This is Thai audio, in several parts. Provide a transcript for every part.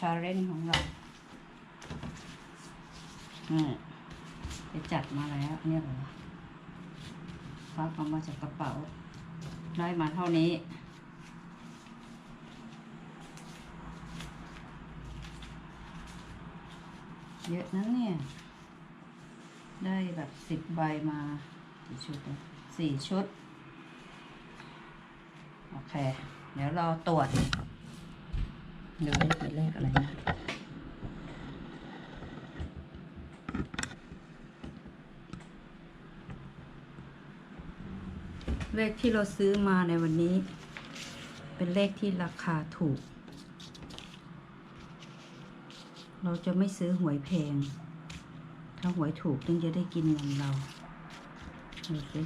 ชาเลนของเรานี่ไปจัดมาแล้วเนี่ยเหรอพักเอามาจากกระเป๋า ได้มาเท่านี้เยอะนั้นเนี่ย ได้แบบสิบใบมากี่ชุดสี่ชุด โอเค เดี๋ยวรอตรวจ เดูเลขเป็นเลขอะไรนะเลขที่เราซื้อมาในวันนี้ เป็นเลขที่ราคาถูก เราจะไม่ซื้อหวยแพง ถ้าหวยถูกถึงจะได้กินเงินเราดูสิ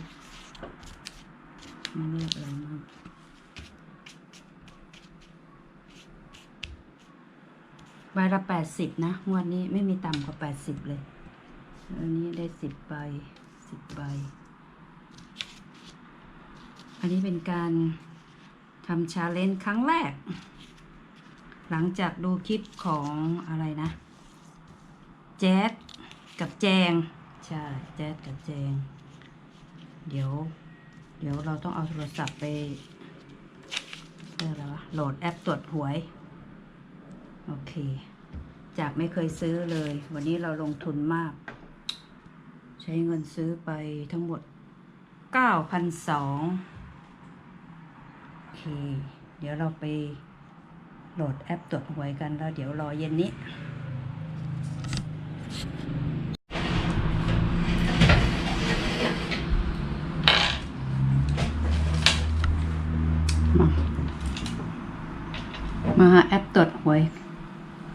มันเลขอะไรมาก ใบละแปดสิบนะงวดนี้ไม่มีต่ำกว่าแปดสิบเลย อันนี้ได้สิบใบสิบใบ อันนี้เป็นการทำชาเลนจ์ครั้งแรก หลังจากดูคลิปของอะไรนะ แจ๊ดกับแจง ใช่ แจ๊ดกับแจง เดี๋ยว เดี๋ยวเราต้องเอาโทรศัพท์ไปเรียกอะไรวะโหลดแอปตรวจหวย โอเค จากไม่เคยซื้อเลย วันนี้เราลงทุนมาก ใช้เงินซื้อไปทั้งหมด9,200โอเค เดี๋ยวเราไปโหลดแอปตรวจหวยกันแล้วเดี๋ยวรอเย็นนี้มามาแอปตรวจหวย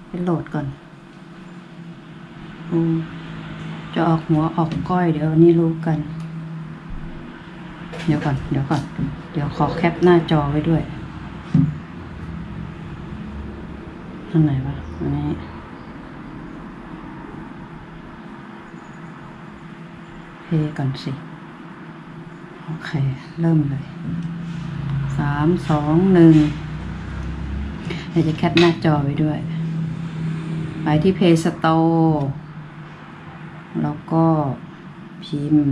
ไปโหลดก่อนอจะออกหัวออกก้อยเดี๋ยวนี้รู้กัน เดี๋ยวก่อน เดี๋ยวก่อน เดี๋ยวขอแคปหน้าจอไว้ด้วยอันไหนวะอันนี้เพก่อนสิ โอเค เริ่มเลย สาม สอง หนึ่งเดี๋ยวจะแคปหน้าจอไว้ด้วย ไปที่เพย์สโตแล้วก็พิมพ์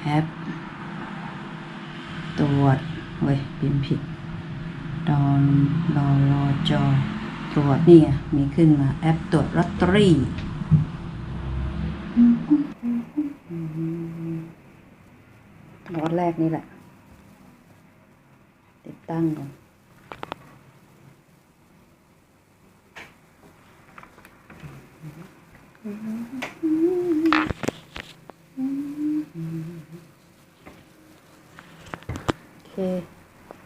แอปตรวจเว้ยพิมพ์ผิดดอนรอรอจอตรวจนี่ไงมีขึ้นมาแอปตรวจลอตเตอรี่ร้อนแรกนี่แหละ ติดตั้งก่อน โอเค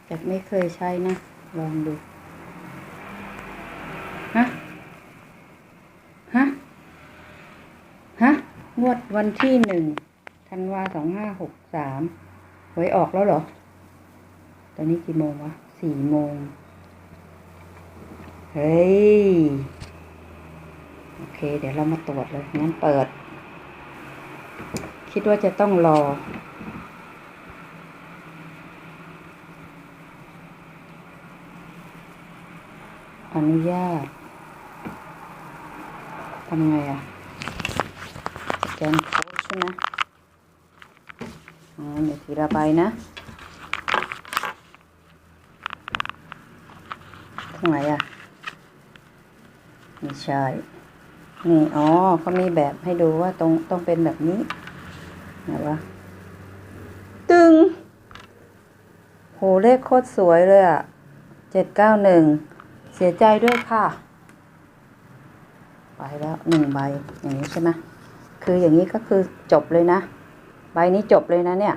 จากไม่เคยใช้นะ ลองดู ฮะ ฮะ ฮะ งวดวันที่หนึ่งธันวาสองห้าหกสามหวยออกแล้วเหรอ ตอนนี้กี่โมงวะ สี่โมง เฮ้ย โอเค เดี๋ยวเรามาตรวจเลยงั้นเปิด คิดว่าจะต้องรอ อนุญาตทำไงอะแกนโค้ดใช่ไหมอ๋อเดี๋ยวทีละใบนะตรงไหนอะ ไม่ใช่ นี่ อ๋อเขามีแบบให้ดูว่าตรงต้องเป็นแบบนี้ไหนวะตึงโหเลขโคตรสวยเลยอะเจ็ดเก้าหนึ่งเสียใจด้วยค่ะ ไปแล้วหนึ่งใบอย่างนี้ใช่ไหมคืออย่างนี้ก็คือจบเลยนะ ใบนี้จบเลยนะเนี่ย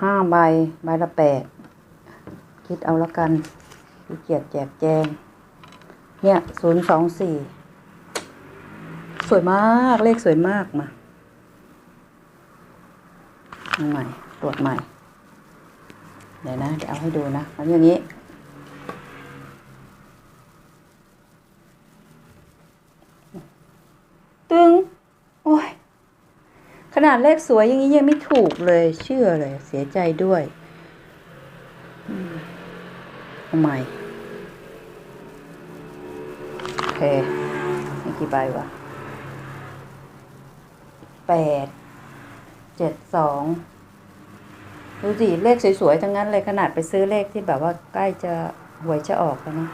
ห้าใบ ใบละแปดคิดเอาละกันขี้เกียจแจกแจง เนี่ยศูนย์สองสี่สวยมากเลขสวยมากมาเอาใหม่ตรวจใหม่ เดี๋ยวนะเดี๋ยวเอาให้ดูนะเอาอย่างนี้ ตึง โอ้ย ขนาดเลขสวยอย่างนี้ยังไม่ถูกเลย เชื่อเลย เสียใจด้วยเอาใหม่ เคนี่กี่ใบวะแปดเจ็ดสองดูสิเลขสวยๆ ทั้งนั้นเลยขนาดไปซื้อเลขที่แบบว่าใกล้จะหวยจะออกแล้วนะ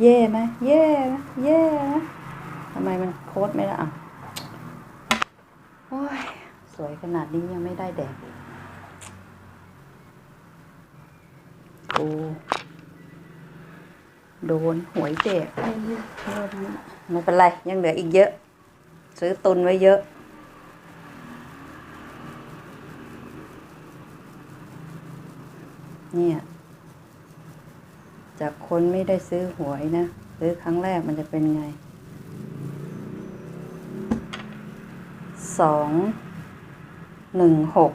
เย่ไหมเย่ไหมเย่ไหมทำไมมันโค้ดไม่ได้อะโอ้ย สวยขนาดนี้ยังไม่ได้แดกอีกกู โดนหวยแจกไอ้เหี้ยไม่เป็นไร ยังเหลืออีกเยอะ ซื้อตุนไว้เยอะ เนี่ย จากคนไม่ได้ซื้อหวยนะ ซื้อครั้งแรกมันจะเป็นไง สอง หนึ่งหก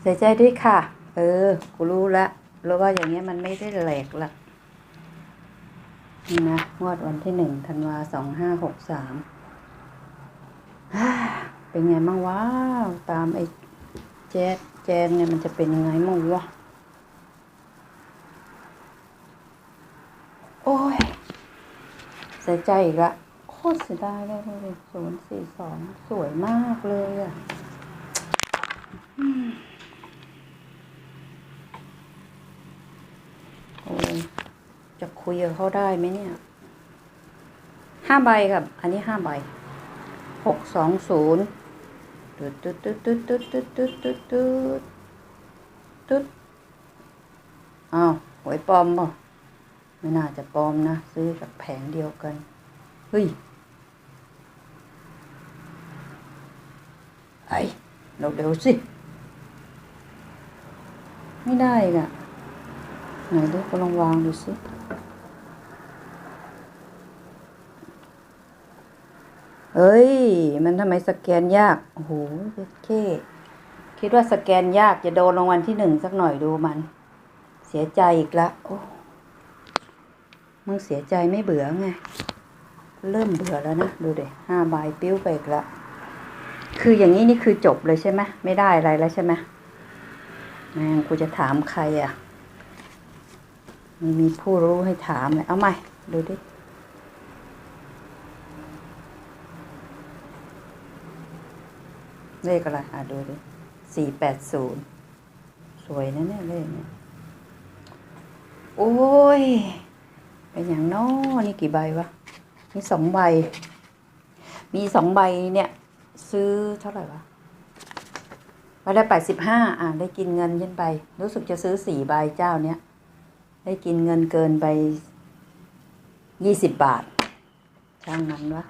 เสียใจด้วยค่ะ เออ กูรู้ละรู้ว่าอย่างเงี้ยมันไม่ได้แหลกละ นี่นะงวดวันที่หนึ่งธันวาสองห้าหกสามเป็นไงมั่งวะตามไอ้แจ๊แจงเนี่ยมันจะเป็นยังไงมั่งวะโอ้ยเสียใจอีกละโคตรเสียดายเลยเลยศูนย์สี่สองสวยมากเลยอะอืมโอ้ย จะคุยกับเขาได้ไหมเนี่ยห้าใบครับ อันนี้ห้าใบหกสองศูนย์ตึ๊ดตึ๊ดตึ๊ดตึ๊ดตึ๊ดตึ๊ดตึ๊ดตึ๊ดตึ๊ดตึ๊ดอ้าวหวยปลอมป่ะไม่น่าจะปลอมนะ ซื้อจากแผงเดียวกัน เฮ้ยไอ้เร็วสิ ไม่ได้อะ ไหนดูก็ลองวางดูสิ เฮ้ย มันทำไมสแกนยาก โอ้โหเท่คิดว่าสแกนยากจะโดนรางวัลที่หนึ่งสักหน่อยดูมัน เสียใจอีกละโอ้มึงเสียใจไม่เบื่อไง เริ่มเบื่อแล้วนะ ดูเด็ห้าใบปิ้วไปอีกละคืออย่างนี้นี่คือจบเลยใช่ไหมไม่ได้อะไรแล้วใช่ไหมแม่งกูจะถามใครอะม่มีผู้รู้ให้ถามเลยเอาใหม่ดูดิ เลขอะไรอะดูดิสี่แปดศูนย์สวยนะเนี่ยเลขเนี่ยโอ้ย เป็นอย่างน้อนี่กี่ใบวะ มีสองใบ มีสองใบเนี่ย ซื้อเท่าไหร่วะไปได้แปดสิบห้าอะ ได้กินเงินยันไป รู้สึกจะซื้อสี่ใบเจ้าเนี้ย ได้กินเงินเกินไปยี่สิบบาทช่างมันวะ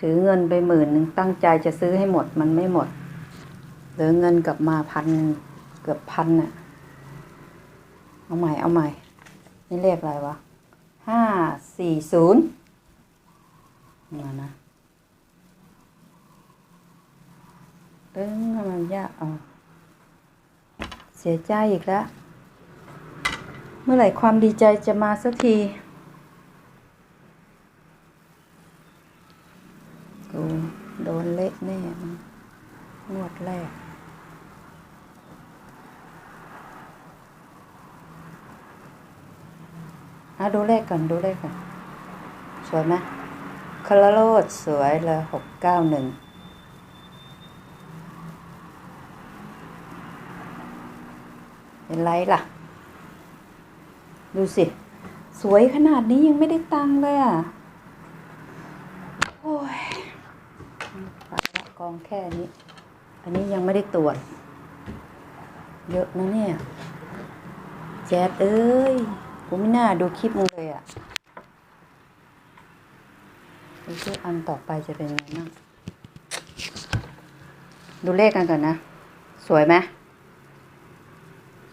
ถือเงินไปหมื่นหนึ่งตั้งใจจะซื้อให้หมดมันไม่หมดเหลือเงินกลับมาพันเกือบพันน่ะ เอาใหม่เอาใหม่ นี่เลขอะไรวะห้าสี่ศูนย์มานะตึ้งทำไมยากเอาเสียใจอีกแล้ว เมื่อไหร่ความดีใจจะมาสักที กูโดนเละแน่มันงวดแรก อะดูเลข ก่อนดูเลขก่อนสวยไหมคาราโรดสวยเลยหกเก้าหนึ่งเป็นไรล่ะ ดูสิ สวยขนาดนี้ยังไม่ได้ตังเลยอะ โอ้ยไปละกองแค่นี้ อันนี้ยังไม่ได้ตรวจ เยอะนะเนี่ย แจ๊ดเอ้ย กูไม่น่าดูคลิปมึงเลยอะดูอันต่อไปจะเป็นไงบ้างดูเลขกันก่อนนะ สวยไหม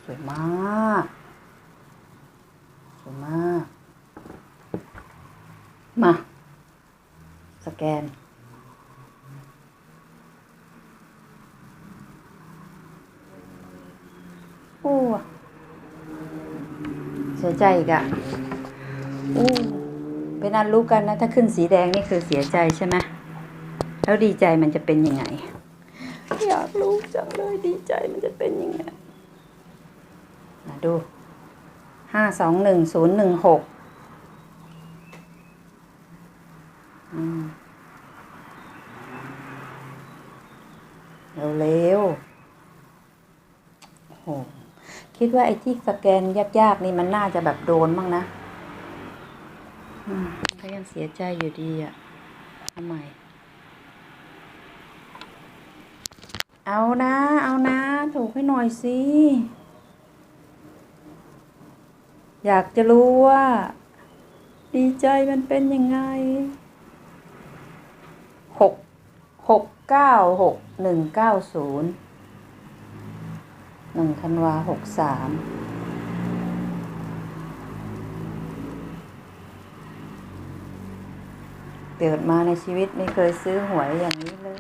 สวยมาก สวยมาก มา สแกนโอ้ เสียใจอีกอะอู้เป็นอันรู้กันนะ ถ้าขึ้นสีแดงนี่คือเสียใจใช่ไหมแล้วดีใจมันจะเป็นยังไง อยากรู้จังเลยดีใจมันจะเป็นยังไงมาดูห้าสองหนึ่งศูนย์หนึ่งหกเร็วๆโอ้โห คิดว่าไอ้ที่สแกนยากๆนี่มันน่าจะแบบโดนบ้างนะอืมก็ยังเสียใจอยู่ดีอะทำไมเอานะ เอานะ ถูกให้หน่อยสิ อยากจะรู้ว่า ดีใจมันเป็นยังไงหกหกเก้าหกหนึ่งเก้าศูนย์ หนึ่งธันวาหกสามเกิดมาในชีวิตไม่เคยซื้อหวยอย่างนี้เลย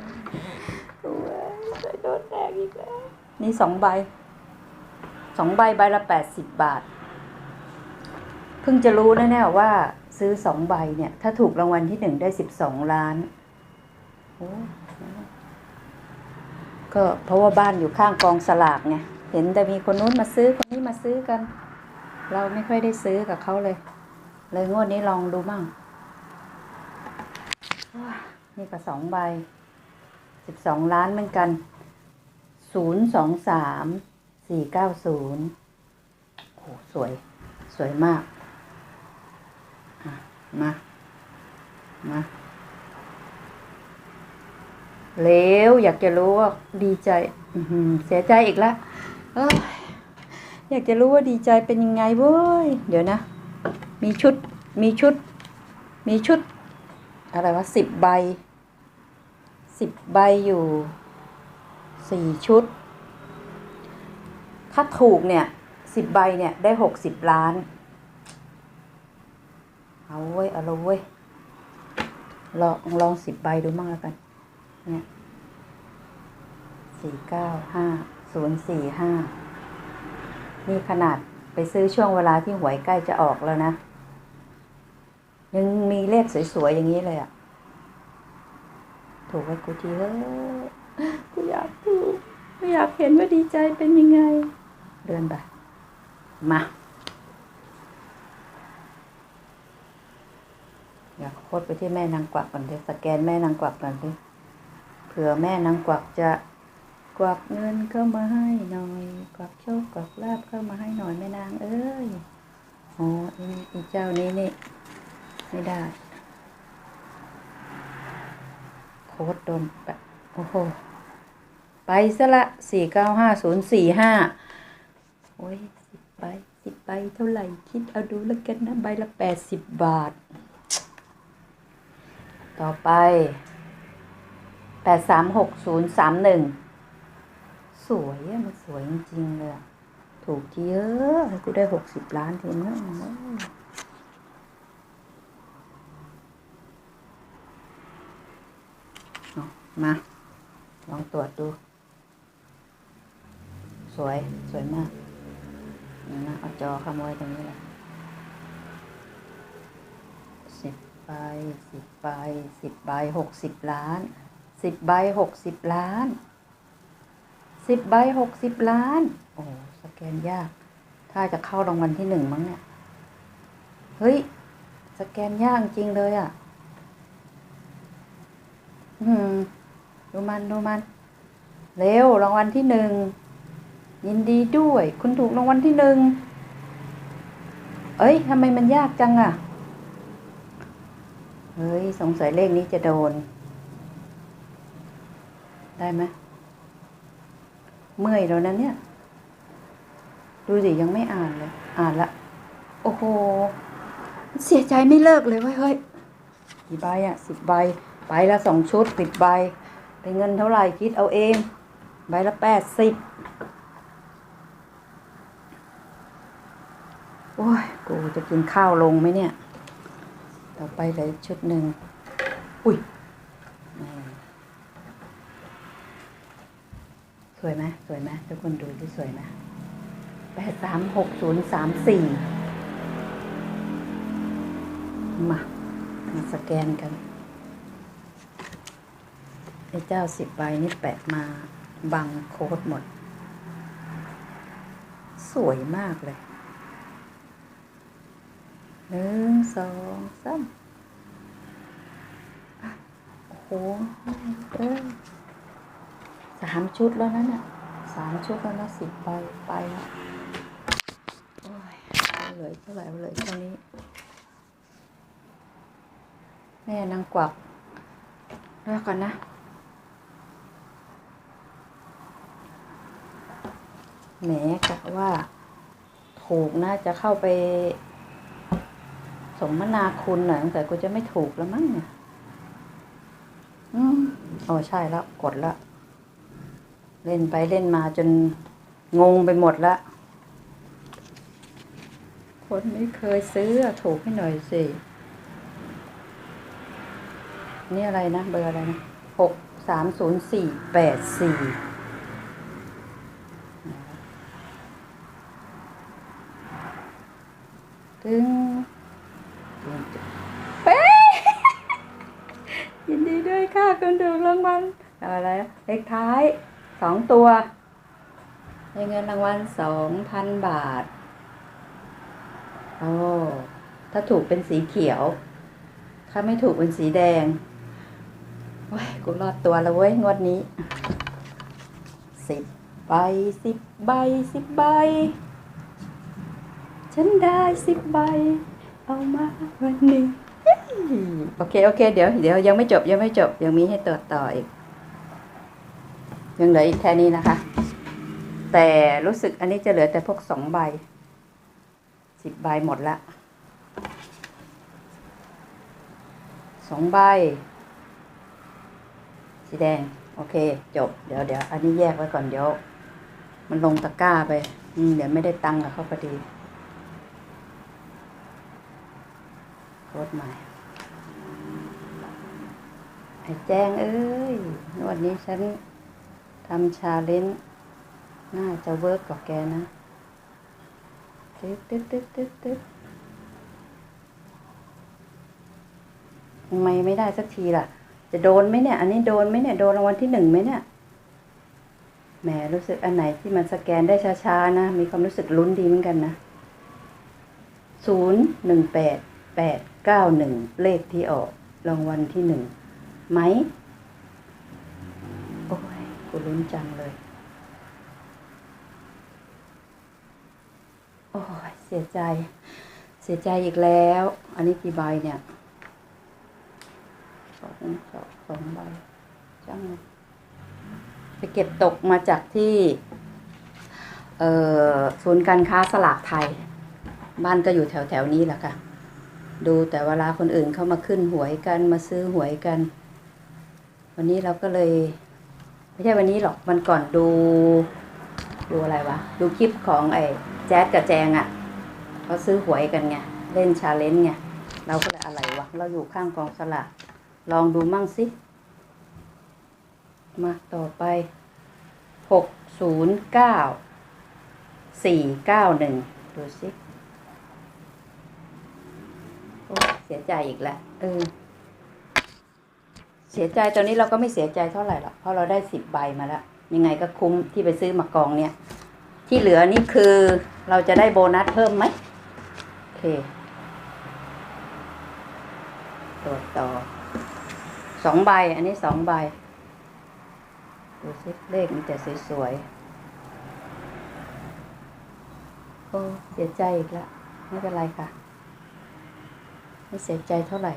โอ้ยเคยโดนแตกอีกแล้ว นี่สองใบ สองใบใบละแปดสิบบาท เพิ่งจะรู้แน่ๆว่าซื้อสองใบเนี่ย ถ้าถูกรางวัลที่หนึ่งได้สิบสองล้านโอ้ก็เพราะว่าบ้านอยู่ข้างกองสลากไง เห็นแต่มีคนนู้นมาซื้อคนนี้มาซื้อกัน เราไม่ค่อยได้ซื้อกับเขาเลย เลยงวดนี้ลองดูมั่งนี่ก็สองใบสิบสองล้านเหมือนกันศูนย์สองสามสี่เก้าศูนย์โหสวยสวยมากอะมามาเร็วอยากจะรู้ว่าดีใจเสียใจอีกแล้ว อยอยากจะรู้ว่าดีใจเป็นยังไงเว้ย เดี๋ยวนะ มีชุด มีชุด มีชุด อะไรวะสิบใบสิบใบอยู่สี่ชุด ถ้าถูกเนี่ยสิบใบเนี่ยได้หกสิบล้าน เอาเว้ย เอาละเว้ย ลองลองสิบใบดูมั่งแล้วกัน เนี่ยสี่เก้าห้า ศูนย์สี่ห้านี่ขนาดไปซื้อช่วงเวลาที่หวยใกล้จะออกแล้วนะ ยังมีเลขสวยๆ อย่างนี้เลยอะถูกไว้กูทีเถอะกูอยากถูกกูอยากเห็นว่าดีใจเป็นยังไง เดินไป มาอยากโคตรไปที่แม่นางกวักก่อนดี๋ยวสแกนแม่นางกวักก่อนดิเผื่อแม่นางกวักจะ กวักเงินเข้ามาให้หน่อยกวักโชคกวักลาบเข้ามาให้หน่อยแม่นางเอ้ยโอ้ไอ้ไอ้เจ้านี้นี่ไม่ได้โค้ดโดนแปะโอ้โหไปซะละสี่เก้าห้าศูนย์สี่ห้าโอ้ยสิบใบสิบใบเท่าไหร่ คิดเอาดูแล้วกันนะ ใบละแปดสิบบาท ต่อไปแปดสามหกศูนย์สามหนึ่ง สวยอะมันสวยจริงๆเลยถูกทีเยอะให้กูได้หกสิบล้านทีนึงเอามา ลองตรวจดู สวย สวยมากนี่นะเอาจอขโมยตรงนี้แหละสิบใบสิบใบสิบใบหกสิบล้านสิบใบหกสิบล้าน สิบใบหกสิบล้าน โอ้โหสแกนยาก ถ้าจะเข้ารางวัลที่หนึ่งมั้งเนี่ย เฮ้ย สแกนยากจริงเลยอะ่ะ อืม ดูมันดูมัน เร็วรางวัลที่หนึ่ง ยินดีด้วย คุณถูกรางวัลที่หนึ่ง เอ้ยทำไมมันยากจังอะ่ะ เฮ้ย สงสัยเลขนี้จะโดน ได้ไหม เมื่อยแล้วนะเนี่ย ดูสิยังไม่อ่านเลย อ่านละ โอ้โห เสียใจไม่เลิกเลยเว้ยเฮ้ยกี่ใบอะสิบใบใบละสองชุดสิบใบ เป็นเงินเท่าไหร่คิดเอาเอง ใบละแปดสิบโอ้ย กูจะกินข้าวลงไหมเนี่ย ต่อไปเลยชุดหนึ่งอุ้ยแม่ สวยไหมสวยไหมทุกคนดูที่สวยไหมแปดสามหกศูนย์สามสี่มามาสแกนกันไอ้เจ้าสิบใบนี่แปะมาบังโค้ดหมด สวยมากเลยหนึ่งสองสามโอ้โหเออ สามชุดแล้วนะเนี่ยสามชุดแล้วนะสิบใบไปล้วโอ้ยเหลยเท่าไหร่เหลยเท่านี้ แม่นางกวักแล้วก่อนนะแหมกะว่า ถูกน่าจะเข้าไป สมนาคุณหน่อยแต่กูจะไม่ถูกแล้วมั้งเนี่ย อืมโอ้ใช่แล้ว กดและ เล่นไปเล่นมาจนงงไปหมดละ คนไม่เคยซื้อถูกให้หน่อยสิ นี่อะไรนะ เบอร์อะไรนะหกสามศูนย์สี่แปดสี่ถึงเป๊ยินดีด้วยค่ะคุณถูกรางวัลอะไรเลขท้าย สองตัวได้เงินรางวัลสองพันบาท โอ้ ถ้าถูกเป็นสีเขียว ถ้าไม่ถูกเป็นสีแดงโอ้ยกูรอดตัวแล้วเว้ย งวดนี้สิบใบสิบใบสิบใบ ฉันได้สิบใบ เอามาวันหนึ่งโอเค โอเค เดี๋ยว เดี๋ยวยังไม่จบยังไม่จบ ยังมีให้ตรวจต่ออีก ยังเหลืออีกแค่นี้นะคะ แต่รู้สึกอันนี้จะเหลือแต่พวกสองใบสิบใบหมดละสองใบ สีแดง โอเค จบ เดี๋ยวเดี๋ยวอันนี้แยกไว้ก่อนเดี๋ยว มันลงตะกร้าไป อืมเดี๋ยวไม่ได้ตังค์กับเขาพอดีโคตรใหม่ไอ้แจ้งเอ้ยนวดนี้ฉัน ทำชาเลนจ์น่าจะเวิร์กกับแกนะตึ๊ดตึ๊ดตึ๊ดตึ๊ดตึ๊ดทำไมไม่ได้สักทีล่ะ จะโดนไหมเนี่ย อันนี้โดนไหมเนี่ย โดนรางวัลที่หนึ่งไหมเนี่ย แหมรู้สึกอันไหนที่มันสแกนได้ช้าๆนะ มีความรู้สึกลุ้นดีเหมือนกันนะศูนย์หนึ่งแปดแปดเก้าหนึ่งเลขที่ออกรางวัลที่หนึ่งไหม กูลุ้นจังเลย โอ้ยเสียใจ เสียใจอีกแล้ว อันนี้กี่ใบเนี่ยสองสองสองใบจังเลยไปเก็บตกมาจากที่เออศูนย์การค้าสลากไทย บ้านก็อยู่แถวแถวนี้แหละค่ะ ดูแต่เวลาคนอื่นเข้ามาขึ้นหวยกันมาซื้อหวยกัน วันนี้เราก็เลย ไม่ใช่วันนี้หรอกวันก่อนดู ดูอะไรวะ ดูคลิปของไอ้แจ๊ดกับแจงอะ่ะเขาซื้อหวยกันไง เล่นชาเลนจ์ไง เราก็เลยอะไรวะ เราอยู่ข้างกองสลากลองดูมั่งสิ มาต่อไปหกศูนย์เก้าสี่เก้าหนึ่งดูสิ โอ้เสียใจอีกแล้วเออ เสียใจตอนนี้เราก็ไม่เสียใจเท่าไหร่หรอกเพราะเราได้สิบใบมาแล้ว ยังไงก็คุ้มที่ไปซื้อมากองเนี่ย ที่เหลือนี่คือเราจะได้โบนัสเพิ่มไหมโอเคตรวจต่อสองใบ อันนี้สองใบ ดูสิเลขมันจะสวยๆโอ้เสียใจอีกแล้วไม่เป็นไรค่ะ ไม่เสียใจเท่าไหร่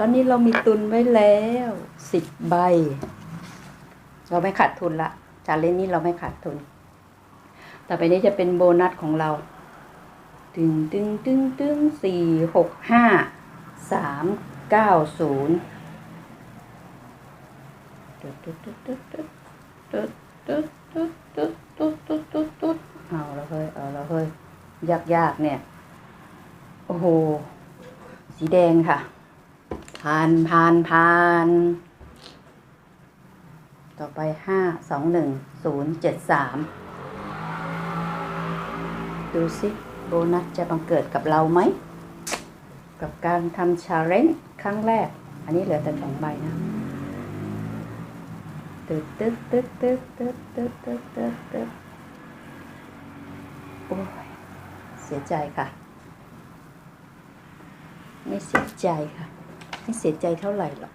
ตอนนี้เรามีตุนไว้แล้วสิบใบ เราไม่ขาดทุนละจาเล่นนี้เราไม่ขาดทุน ต่อไปนี้จะเป็นโบนัสของเรา ตึงตึงตึงตึงสี่หกห้าสามเก้าศูนย์ตึ๊ดตึ๊ดตึ๊ดตึ๊ดตึ๊ดตึ๊ดตึ๊ดตึ๊ดตึ๊ดตึ๊ดตึ๊ดตึ๊ดตึ๊ดเอาละเฮ้ยเอาละเฮ้ยยากยากเนี่ย โอ้โห สีแดงค่ะ ผ่านผ่านผ่าน ต่อไปห้าสองหนึ่งศูนย์เจ็ดสามดูสิโบนัสจะบังเกิดกับเราไหม กับการทำชาเลนจ์ครั้งแรก อันนี้เหลือแต่สองใบนะตึ๊ดตึ๊ดตึ๊ดตึ๊ดตึ๊ดตึ๊ดตึ๊ดตึ๊ดตึ๊ดโอ้ยเสียใจค่ะ ไม่เสียใจค่ะ ไม่เสียใจเท่าไหร่หรอก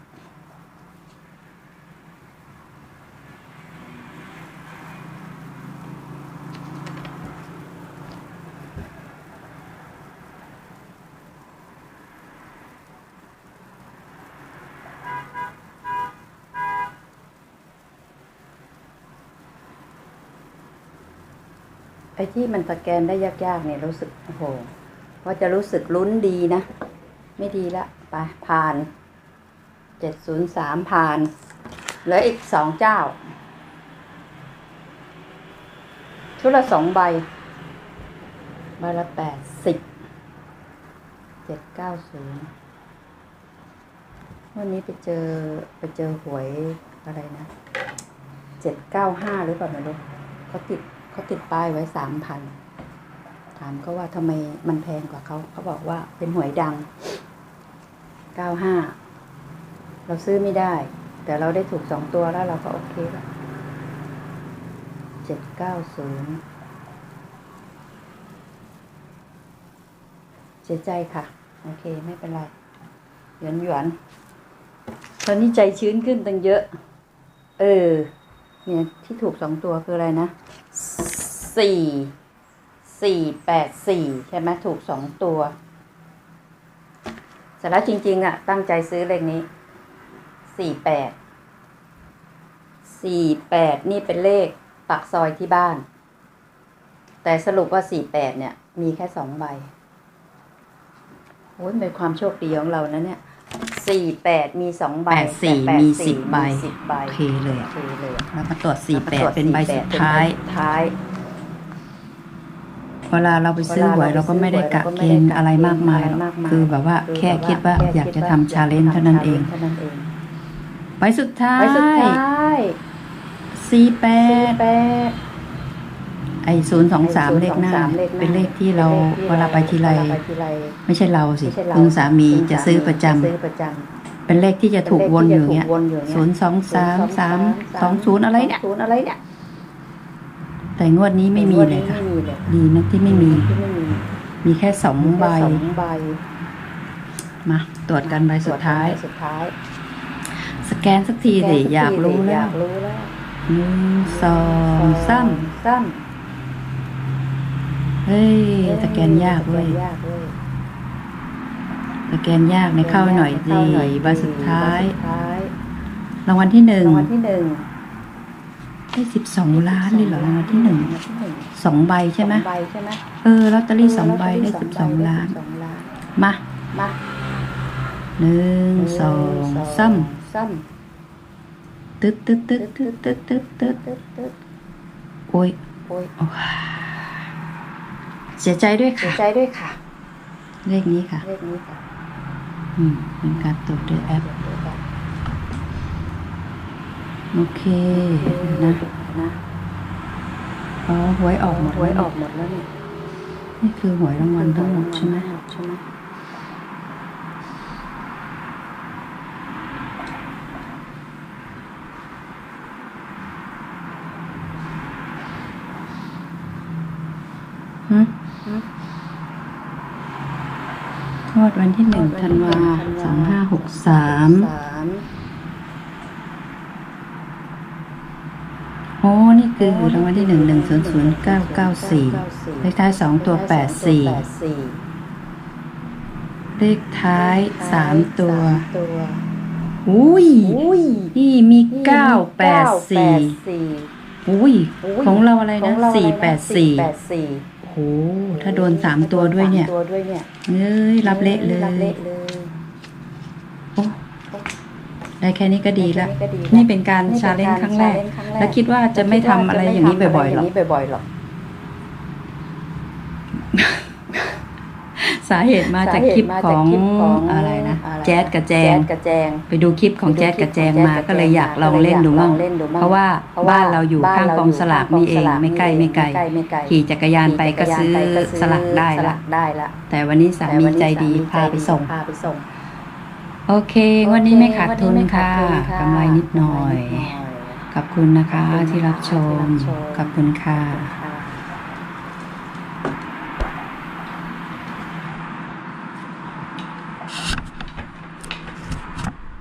ไอ้ที่มันสแกนได้ยากๆเนี่ยรู้สึกโอ้โหว่าจะรู้สึกลุ้นดีนะ ไม่ดีละ ไปผ่านเจ็ดศูนย์สามผ่านเหลืออีกสองเจ้า ชุดละสองใบ ใบละแปดสิบเจ็ดเก้าศูนย์วันนี้ไปเจอไปเจอหวยอะไรนะเจ็ดเก้าห้าหรือเปล่าไม่รู้เขาติดเขาติดป้ายไว้สามพันถามเขาว่าทำไมมันแพงกว่าเขาเขาบอกว่าเป็นหวยดัง เก้าห้าเราซื้อไม่ได้ แต่เราได้ถูกสองตัวแล้วเราก็โอเคแล้วเจ็ดเก้าศูนย์เสียใจค่ะ โอเค ไม่เป็นไรหยวนหยวนตอนนี้ใจชื้นขึ้นตั้งเยอะ เออ เนี่ย ที่ถูกสองตัวคืออะไรนะสี่สี่แปดสี่ใช่ไหมถูกสองตัว เสร็จแล้วจริง ๆ อะ ตั้งใจซื้อเลขนี้สี่แปดสี่แปดนี่เป็นเลขปักซอยที่บ้าน แต่สรุปว่าสี่แปดเนี่ย มีแค่สองใบโอ้ยเป็นความโชคดีของเรานะเนี่ยสี่แปดมีสองใบแปดสี่แต่มี84สิบใบมีสิบใบโอเคเลยอะโอเคเลยอะแล้วมาตรวจสี่แปดแล้วก็ตรวจเป็นใบสุด48ท้ายเป็นใบสุดท้าย เวลาเราไปซื้อหวยเราก็ไม่ได้กะเกณฑ์อะไรมากมายหรอกคือแบบว่าแค่คิดว่าอยากจะทำชาเลนจ์เท่านั้นเองเท่านั้นเองใบสุดท้าใบสุดยท้ายสี่แปสี่ดแปดไอ้ศูนย์สองสามเลขหน้าเลขหน้าเป็นเลขที่เราป็นลขที่เวลาไปทีไรเวลาไปทีไร ไม่ใช่เราสิไม่ใช่เราคุณสามีคุณจะซื้อประจำซื้อประจำเป็นเลขที่จะถูกวนอยู่เงี้ยป็นเลขที่จะถูกวนอยู่เงี้ยศูนย์สองสามสามสองศูนย์อะไรเนี่ย ศูนย์อะไรเนี่ย แต่งวดนี้ไม่มีเลยค่ะ ไม่มีเลยดีนะที่ไม่มี ที่ไม่มีมีแค่สองใบแค่สองใบมาตรวจกันใบสุดท้ายใบสุดท้ายสแกนสักทีสิอยากรู้อแล้ยาวกรู้แล้วหนึ่งสองสามซ้เฮ้ยำสแกนยากเว้ยสแกนยากเว้ยสแกนยากในเข้าหน่อยเข้าดีหน่อยใบสุดท้าย ใบสุดท้ายรางวัลที่หนึ่งรางวัลที่หนึ่ง ได้สิบสองล้านเลยเหรอรางวัลที่หนึ่งรางวัลที่หนึ่งสองใบใช่ไหมสองใบใช่ไหมเออลอตเตอรี่สองใบได้เสิบสองล้านสองล้าน มามาหนึ่งสองสามซ้ตึ๊ดตึ๊ดตึ๊ดตึ๊ดตึ๊ดตึ๊ดตึ๊ดำตึ๊ดตึ๊ดโอ้ยโอ้ยโอ้ยเสียใจด้วยเสีค่ะยใจด้วยค่ะ เลขนี้ค่ะเลขนี้ค่ะ อืมเป็นการตรวจด้วยแอปเดี๋ยวดูกัน โอเคนะนะอ๋อหวยออกหมดหวยอแล้วอกหมดแล้วนี่นี่คือหวยรางวัลทั้งหมดใช่ไหมใช่ไหมหึงวดวันที่หนึ่งธันวาสองห้าหกสาม สาม โอ้นี่ คือรางวัลที่หนึ่งหนึ่งศูนย์ศูนย์เก้าเก้าสี่เลขท้ายสองตัวแปดสี่แปดสี่เลขท้ายสามตัวสามตัวอุ้ยอุ้ยนี่มีเก้าแปดสี่สี่อุ้ยของเราอะไรนะสี่แปดสี่แปดสี่โอ้โหถ้าโดนสามตัวด้วยเนี่ยสามตัวด้วยเนี่ยเอ้ยรับเละเลย รับเละเลย โอ้ ได้แค่นี้ก็ดีละแค่ก็ดีนี่เป็นการชาเลนจ์ครั้งแรก แล้วคิดว่าจะไม่ทำอะไรอย่างนี้บ่อยๆหรอกไม่ทำะไางนี้บ่อยๆหรอก สาเหตุมาจากคลิปของอะไรนะ แจ๊ดกับแจงแจ๊ดกับแจง ไปดูคลิปของแจ๊ดกับแจงมาก็เลยอยากลองเล่นดูมั่งลองเล่นดูมั่งเพราะว่าบ้านเราอยู่ข้างกองสลากนี่เองไม่ใกล้ไม่ไกลไม่ไกลขี่จักรยานไปก็ซื้อสลักได้สละลักได้ละแต่วันนี้สามีใจดีพาไปส่ง พาไปส่ง โอเควันนี้ไม่ขาดทุนวันนี้ไม่ขาค่ะดทุนค่ะกำไรนิดหน่อยกำไรนิดหน่อย ขอบคุณนะคะที่รับชม ขอบคุณค่ะ